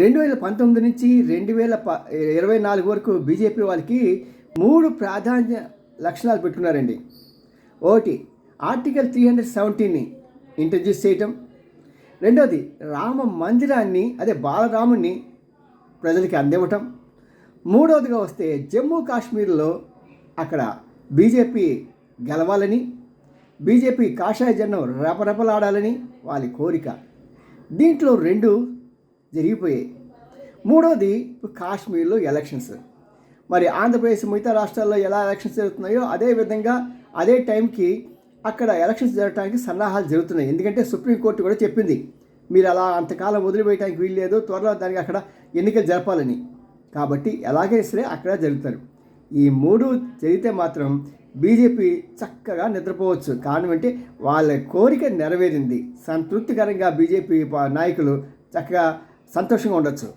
రెండు వేల పంతొమ్మిది నుంచి రెండు వేల ప ఇరవై నాలుగు వరకు బీజేపీ వాళ్ళకి మూడు ప్రాధాన్య లక్షణాలు పెట్టుకున్నారండి. ఒకటి ఆర్టికల్ త్రీ హండ్రెడ్ సెవెంటీన్ని ఇంట్రడ్యూస్ చేయటం. రెండవది రామ మందిరాన్ని అదే బాలరాముణ్ణి ప్రజలకి అందివ్వటం. మూడవదిగా వస్తే జమ్మూ కాశ్మీర్లో అక్కడ బీజేపీ గెలవాలని బీజేపీ కాషాయ జన్నం రెపరెపలాడాలని వాళ్ళ కోరిక. దీంట్లో రెండు జరిగిపోయాయి. మూడోది కాశ్మీర్లో ఎలక్షన్స్. మరి ఆంధ్రప్రదేశ్ మిగతా రాష్ట్రాల్లో ఎలా ఎలక్షన్స్ జరుగుతున్నాయో అదే విధంగా అదే టైంకి అక్కడ ఎలక్షన్స్ జరగడానికి సన్నాహాలు జరుగుతున్నాయి. ఎందుకంటే సుప్రీంకోర్టు కూడా చెప్పింది మీరు అలా అంతకాలం వదిలివేయడానికి వీల్లేదు త్వరలో దానికి అక్కడ ఎన్నికలు జరపాలని. కాబట్టి ఎలాగైనా సరే అక్కడ జరుగుతారు. ఈ మూడు జరిగితే మాత్రం బీజేపీ చక్కగా నిద్రపోవచ్చు. కారణం అంటే వాళ్ళ కోరిక నెరవేరింది. సంతృప్తికరంగా బీజేపీ నాయకులు చక్కగా సంతోషంగా ఉండొచ్చు.